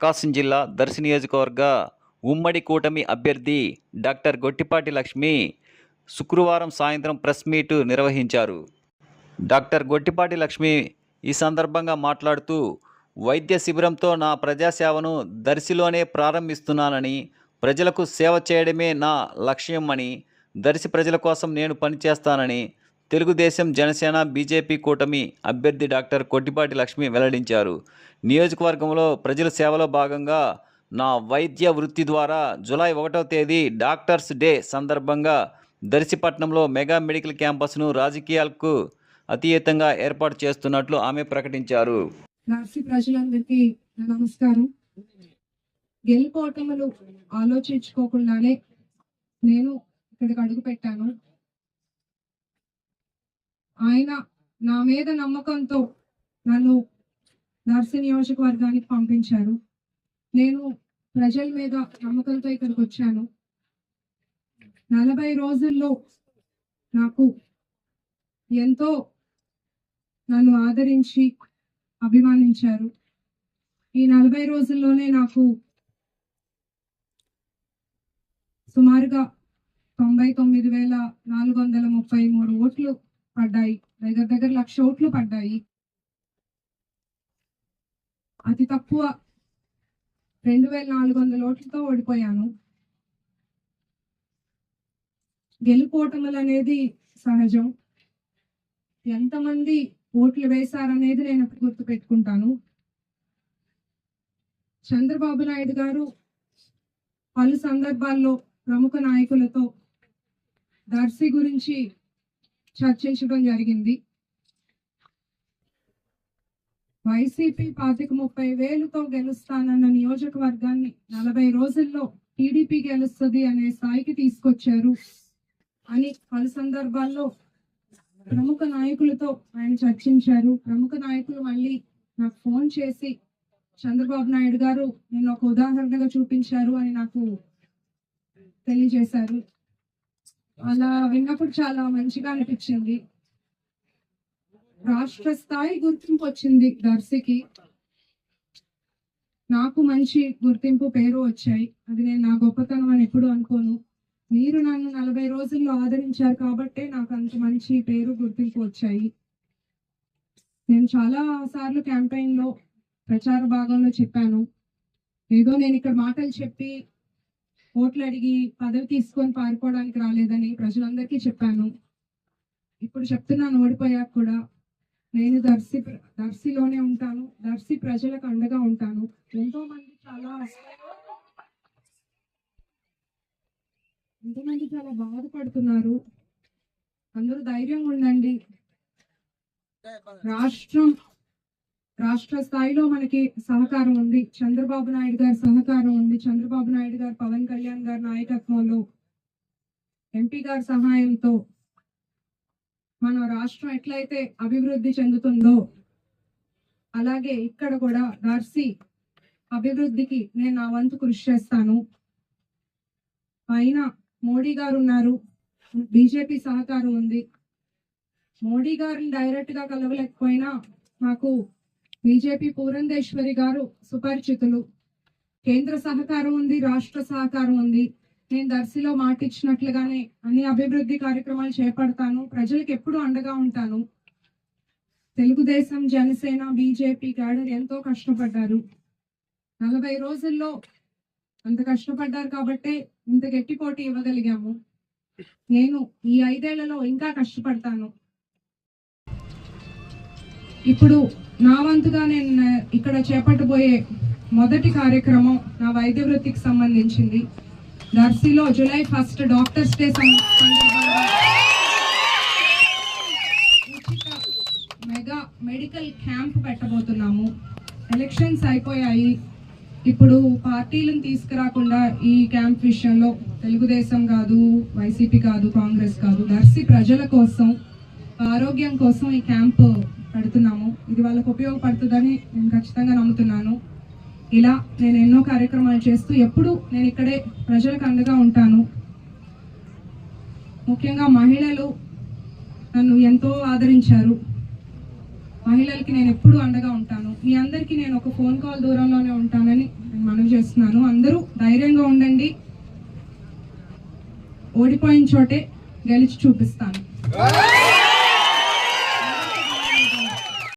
ప్రకాశం జిల్లా దర్శి నియోజకవర్గ ఉమ్మడి కూటమి అభ్యర్థి డాక్టర్ గొట్టిపాటి లక్ష్మి శుక్రవారం సాయంత్రం ప్రెస్ మీటు నిర్వహించారు. డాక్టర్ గొట్టిపాటి లక్ష్మి ఈ సందర్భంగా మాట్లాడుతూ వైద్య శిబిరంతో నా ప్రజాసేవను దర్శిలోనే ప్రారంభిస్తున్నానని ప్రజలకు సేవ చేయడమే నా లక్ష్యం అని దర్శి ప్రజల కోసం నేను పనిచేస్తానని తెలుగుదేశం జనసేన బీజేపీ కూటమి అభ్యర్థి డాక్టర్ కొట్టిపాటి లక్ష్మి వెల్లడించారు. నియోజకవర్గంలో ప్రజల సేవలో భాగంగా నా వైద్య వృత్తి ద్వారా జూలై ఒకటవ తేదీ డాక్టర్స్ డే సందర్భంగా దర్శిపట్నంలో మెగా మెడికల్ క్యాంపస్ను రాజకీయాలకు అతీతంగా ఏర్పాటు చేస్తున్నట్లు ఆమె ప్రకటించారు. నర్సి ప్రజలందరికీ నమస్కారం. గెలుపోటములు ఆలోచించుకోకుండానే నేను ఇక్కడికి అడుగు పెట్టాను ఆయన నా మీద నమ్మకంతో నన్ను నర్సి నియోజకవర్గానికి పంపించారు. నేను ప్రజల మీద నమ్మకంతో ఇక్కడికి వచ్చాను. నలభై రోజుల్లో నాకు ఎంతో నన్ను ఆదరించి అభిమానించారు. ఈ నలభై రోజుల్లోనే నాకు సుమారుగా తొంభై తొమ్మిది వేల నాలుగు వందల ముప్పై మూడు ఓట్లు పడ్డాయి. దగ్గర దగ్గర లక్ష ఓట్లు పడ్డాయి. అతి తక్కువ రెండు వేల నాలుగు వందల ఓట్లతో ఓడిపోయాను. గెలుపోటములు అనేది సహజం. ఎంతమంది ఓట్లు వేశారనేది నేను ఇప్పుడు గుర్తు పెట్టుకుంటాను చంద్రబాబు నాయుడు గారు పలు సందర్భాల్లో ప్రముఖ నాయకులతో దర్శి గురించి చర్చించడం జరిగింది. వైసీపీ పాతిక ముప్పై వేలుతో గెలుస్తానన్న నియోజకవర్గాన్ని నలభై రోజుల్లో టీడీపీ గెలుస్తుంది అనే స్థాయికి తీసుకొచ్చారు అని పలు సందర్భాల్లో ప్రముఖ నాయకులతో ఆయన చర్చించారు. ప్రముఖ నాయకులు మళ్ళీ నాకు ఫోన్ చేసి చంద్రబాబు నాయుడు గారు నేను ఒక ఉదాహరణగా చూపించారు అని నాకు తెలియజేశారు. అలా విన్నప్పుడు చాలా మంచిగా అనిపించింది. రాష్ట్ర స్థాయి గుర్తింపు వచ్చింది దర్శికి. నాకు మంచి గుర్తింపు పేరు వచ్చాయి. అది నేను నా గొప్పతనం అని ఎప్పుడు అనుకోను. మీరు నన్ను నలభై రోజుల్లో ఆదరించారు కాబట్టే నాకు అంత మంచి పేరు గుర్తింపు వచ్చాయి. నేను చాలా సార్లు క్యాంపెయిన్లో ప్రచార భాగంలో చెప్పాను. ఏదో నేను ఇక్కడ మాటలు చెప్పి ఓట్లు అడిగి పదవి తీసుకొని పారిపోవడానికి రాలేదని ప్రజలందరికీ చెప్పాను. ఇప్పుడు చెప్తున్నాను ఓడిపోయాక కూడా నేను దర్శి దర్శిలోనే ఉంటాను. దర్శి ప్రజలకు అండగా ఉంటాను. ఎంతో మంది చాలా ఎంతోమంది చాలా బాధపడుతున్నారు. అందరూ ధైర్యంగా ఉండండి. రాష్ట్రం రాష్ట్ర స్థాయిలో మనకి సహకారం ఉంది. చంద్రబాబు నాయుడు గారి సహకారం ఉంది. చంద్రబాబు నాయుడు గారు పవన్ కళ్యాణ్ గారి నాయకత్వంలో ఎంపీ గారి సహాయంతో మన రాష్ట్రం ఎట్లయితే అభివృద్ధి చెందుతుందో అలాగే ఇక్కడ కూడా దర్శి అభివృద్ధికి నేను నా వంతు కృషి చేస్తాను. పైన మోడీ గారు ఉన్నారు. బీజేపీ సహకారం ఉంది. మోడీ గారిని డైరెక్ట్గా కలవలేకపోయినా నాకు బీజేపీ పూరంధేశ్వరి గారు సుపరిచితులు. కేంద్ర సహకారం ఉంది రాష్ట్ర సహకారం ఉంది. నేను దర్శిలో మాటిచ్చినట్లుగానే అన్ని అభివృద్ధి కార్యక్రమాలు చేపడతాను. ప్రజలకు ఎప్పుడు అండగా ఉంటాను. తెలుగుదేశం జనసేన బీజేపీ క్యాడర్ ఎంతో కష్టపడ్డారు. నలభై రోజుల్లో అంత కష్టపడ్డారు కాబట్టే ఇంత గట్టి పోటీ ఇవ్వగలిగాము. నేను ఈ ఐదేళ్ళలో ఇంకా కష్టపడతాను. ఇప్పుడు నా వంతుగా నేను ఇక్కడ చేపట్టబోయే మొదటి కార్యక్రమం నా వైద్య వృత్తికి సంబంధించింది. దర్శిలో జూలై ఫస్ట్ డాక్టర్స్ డే సందర్భంగా ఉచిత మెగా మెడికల్ క్యాంప్ పెట్టబోతున్నాము. ఎలక్షన్స్ అయిపోయాయి. ఇప్పుడు పార్టీలను తీసుకురాకుండా ఈ క్యాంప్ విషయంలో తెలుగుదేశం కాదు వైసీపీ కాదు కాంగ్రెస్ కాదు దర్శి ప్రజల కోసం ఆరోగ్యం కోసం ఈ క్యాంపు పెడుతున్నాము. ఇది వాళ్ళకు ఉపయోగపడుతుందని నేను ఖచ్చితంగా నమ్ముతున్నాను. ఇలా నేను ఎన్నో కార్యక్రమాలు చేస్తూ ఎప్పుడు నేను ఇక్కడే ప్రజలకు అండగా ఉంటాను. ముఖ్యంగా మహిళలు నన్ను ఎంతో ఆదరించారు. మహిళలకి నేను ఎప్పుడూ అండగా ఉంటాను. మీ అందరికీ నేను ఒక ఫోన్ కాల్ దూరంలోనే ఉంటానని నేను మనవి చేస్తున్నాను. అందరూ ధైర్యంగా ఉండండి. ఓడిపోయిన చోటే గెలిచి చూపిస్తాను.